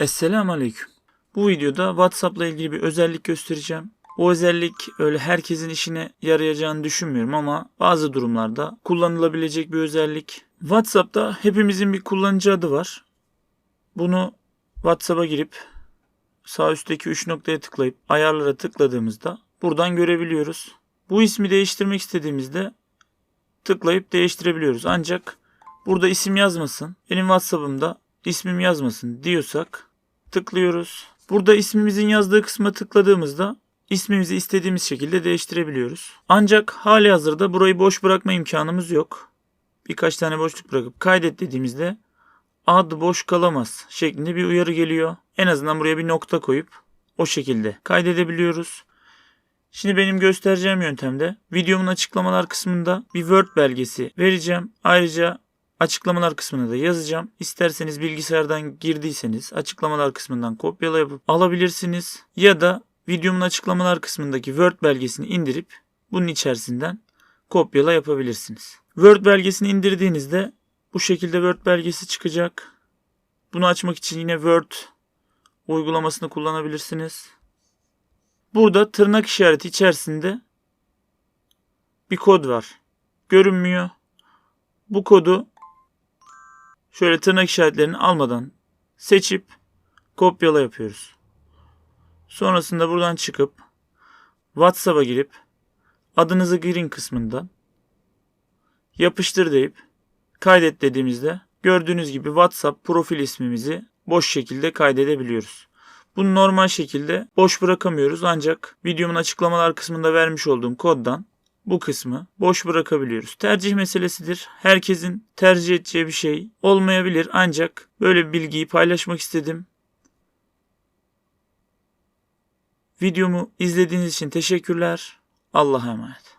Esselamu Aleyküm. Bu videoda WhatsApp'la ilgili bir özellik göstereceğim. O özellik öyle herkesin işine yarayacağını düşünmüyorum ama bazı durumlarda kullanılabilecek bir özellik. WhatsApp'ta hepimizin bir kullanıcı adı var. Bunu WhatsApp'a girip sağ üstteki 3 noktaya tıklayıp ayarlara tıkladığımızda buradan görebiliyoruz. Bu ismi değiştirmek istediğimizde tıklayıp değiştirebiliyoruz. Ancak burada isim yazmasın, benim WhatsApp'ımda ismim yazmasın diyorsak tıklıyoruz. Burada ismimizin yazdığı kısma tıkladığımızda ismimizi istediğimiz şekilde değiştirebiliyoruz. Ancak hali hazırda burayı boş bırakma imkanımız yok. Birkaç tane boşluk bırakıp kaydet dediğimizde ad boş kalamaz şeklinde bir uyarı geliyor. En azından buraya bir nokta koyup o şekilde kaydedebiliyoruz. Şimdi benim göstereceğim yöntemde videomun açıklamalar kısmında bir Word belgesi vereceğim. Ayrıca açıklamalar kısmına da yazacağım. İsterseniz bilgisayardan girdiyseniz açıklamalar kısmından kopyala yapıp alabilirsiniz. Ya da videomun açıklamalar kısmındaki Word belgesini indirip bunun içerisinden kopyala yapabilirsiniz. Word belgesini indirdiğinizde bu şekilde Word belgesi çıkacak. Bunu açmak için yine Word uygulamasını kullanabilirsiniz. Burada tırnak işareti içerisinde bir kod var. Görünmüyor. Bu kodu şöyle tırnak işaretlerini almadan seçip kopyala yapıyoruz. Sonrasında buradan çıkıp WhatsApp'a girip adınızı girin kısmından yapıştır deyip kaydet dediğimizde gördüğünüz gibi WhatsApp profil ismimizi boş şekilde kaydedebiliyoruz. Bunu normal şekilde boş bırakamıyoruz ancak videomun açıklamalar kısmında vermiş olduğum koddan bu kısmı boş bırakabiliyoruz. Tercih meselesidir. Herkesin tercih edeceği bir şey olmayabilir ancak böyle bir bilgiyi paylaşmak istedim. Videomu izlediğiniz için teşekkürler. Allah'a emanet.